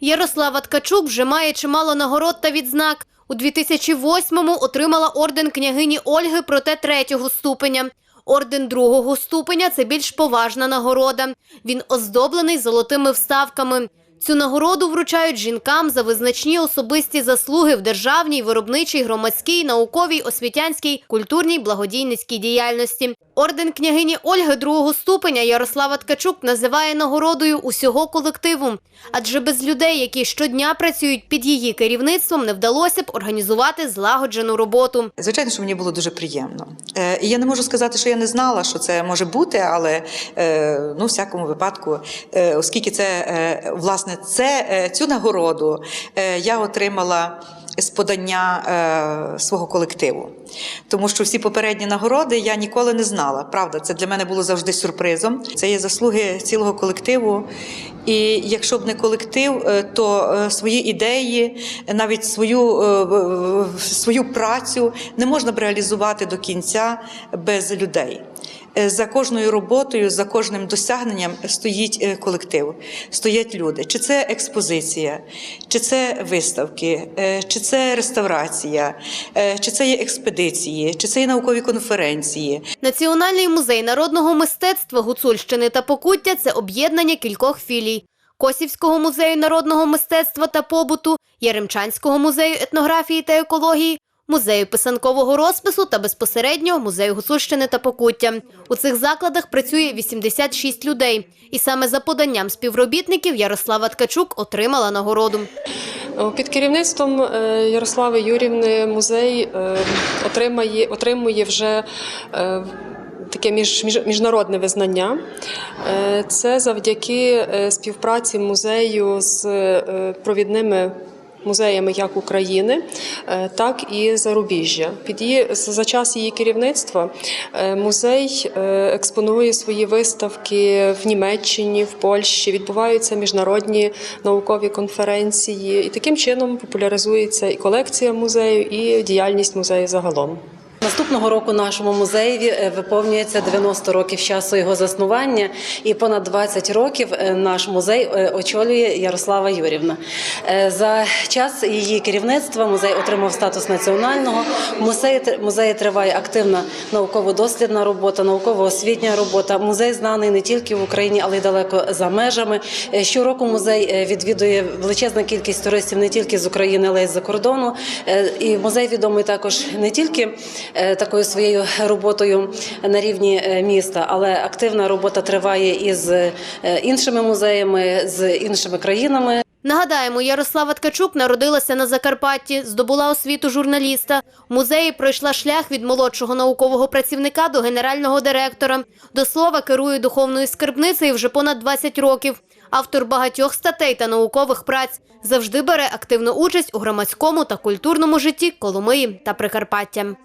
Ярослава Ткачук вже має чимало нагород та відзнак. У 2008-му отримала орден княгині Ольги, проте третього ступеня. Орден другого ступеня це більш поважна нагорода. Він оздоблений золотими вставками. Цю нагороду вручають жінкам за визначні особисті заслуги в державній, виробничій, громадській, науковій, освітянській, культурній, благодійницькій діяльності. Орден княгині Ольги другого ступеня Ярослава Ткачук називає нагородою усього колективу. Адже без людей, які щодня працюють під її керівництвом, не вдалося б організувати злагоджену роботу. Звичайно, що мені було дуже приємно. Е, І я не можу сказати, що я не знала, що це може бути, але е, ну, всякому випадку, е, оскільки це власне це, цю нагороду я отримала з подання е, свого колективу. Тому що всі попередні нагороди я ніколи не знала. Правда, це для мене було завжди сюрпризом. Це є заслуги цілого колективу. І якщо б не колектив, е, то е, свої ідеї, навіть свою, е, свою працю не можна б реалізувати до кінця без людей. Е, За кожною роботою, за кожним досягненням стоїть е, колектив, стоять люди. Чи це експозиція, чи це виставки, е, чи це реставрація, чи це є експедиції, чи це є наукові конференції. Національний музей народного мистецтва Гуцульщини та Покуття це об'єднання кількох філій. Косівського музею народного мистецтва та побуту, Яремчанського музею етнографії та екології, музею писанкового розпису та безпосередньо музею Гуцульщини та Покуття. У цих закладах працює 86 людей. І саме за поданням співробітників Ярослава Ткачук отримала нагороду. Під керівництвом е, Ярослави Юрівни музей е, отримає, отримує вже е, таке між, між- міжнародне визнання. Це завдяки співпраці музею з провідними. Музеями як України, е, так і зарубіжжя. Під її за час її керівництва е, музей е, експонує свої виставки в Німеччині, в Польщі. Відбуваються міжнародні наукові конференції, і таким чином популяризується і колекція музею, і діяльність музею загалом. Наступного року нашому музеєві е, виповнюється 90 років часу його заснування, і понад 20 років е, наш музей е, очолює Ярослава Юрівна. За час її керівництва музей отримав статус національного. В музеї, триває активна науково-дослідна робота, науково-освітня робота. Музей знаний не тільки в Україні, але й далеко за межами. Щороку музей відвідує величезна кількість туристів не тільки з України, але й з-за кордону. Е, І музей відомий також не тільки такою своєю роботою на рівні е, міста, але активна робота триває із е, іншими музеями, з іншими країнами. Нагадаємо, Ярослава Ткачук народилася на Закарпатті, здобула освіту журналіста. В музеї пройшла шлях від молодшого наукового працівника до генерального директора. До слова, керує духовною скарбницею вже понад 20 років. Автор багатьох статей та наукових праць завжди бере активну участь у громадському та культурному житті Коломиї та Прикарпаття.